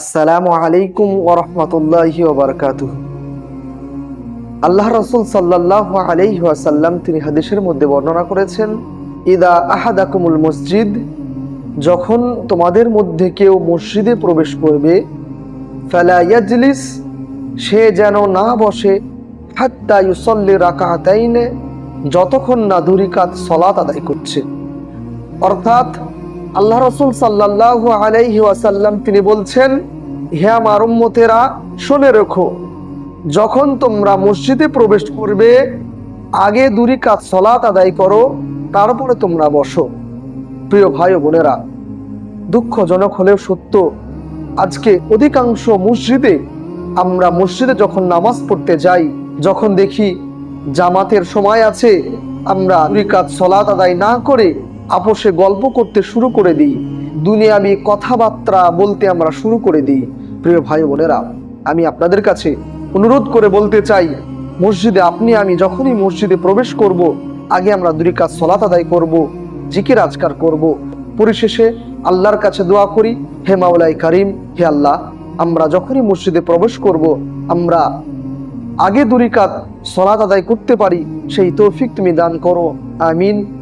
আসসালামু আলাইকুম ওরহমতুল্লাহি ওবরকাতু আল্লাহ রসুল সাল্লাহ আলাইহি ওয়াসাল্লাম তিনি হাদিসের মধ্যে বর্ণনা করেছেন, ইদা আহাদাকুমুল মসজিদ যখন তোমাদের মধ্যে কেউ মসজিদে প্রবেশ করবে, ফালা ইয়াজলিস সে যেন না বসে, হাত্তা ইউসল্লি রাকাতাইনে যতক্ষণ না দুরিকাত সলাত আদায় করছে। অর্থাৎ আল্লাহ রসুল সাল্লাহ আলাইহি ওয়াসাল্লাম তিনি বলছেন, হে আমার উম্মতেরা, শুনে রেখো, যখন তোমরা মসজিদে প্রবেশ করবে, আগে দুরি কাজ সলাত আদায় করো, তারপরে তোমরা বসো। প্রিয় ভাই বোনেরা, দুঃখজনক হলেও সত্য, আজকে অধিকাংশ মসজিদে আমরা মসজিদে যখন নামাজ পড়তে যাই, যখন দেখি জামাতের সময় আছে, আমরা দুই কাজ সলাত আদায় না করে আপোষে গল্প করতে শুরু করে দিই। দুনিয়াবি কথাবার্তা বলতে আমরা শুরু করে দিই। প্রিয় ভাই বোনেরা, আমি আপনাদের কাছে অনুরোধ করে বলতে চাই, মসজিদে আপনি, আমি যখনই মসজিদে প্রবেশ করব, আগে আমরা দুই কাজ সলাত আদায় করব, জিকির আজকার করব। পরিশেষে আল্লাহর কাছে দোয়া করি, হে মাওলাই কারিম, হে আল্লাহ, আমরা যখনই মসজিদে প্রবেশ করব, আমরা আগে দুরিকাত সলাত আদায় করতে পারি, সেই তৌফিক তুমি দান করো। আমিন।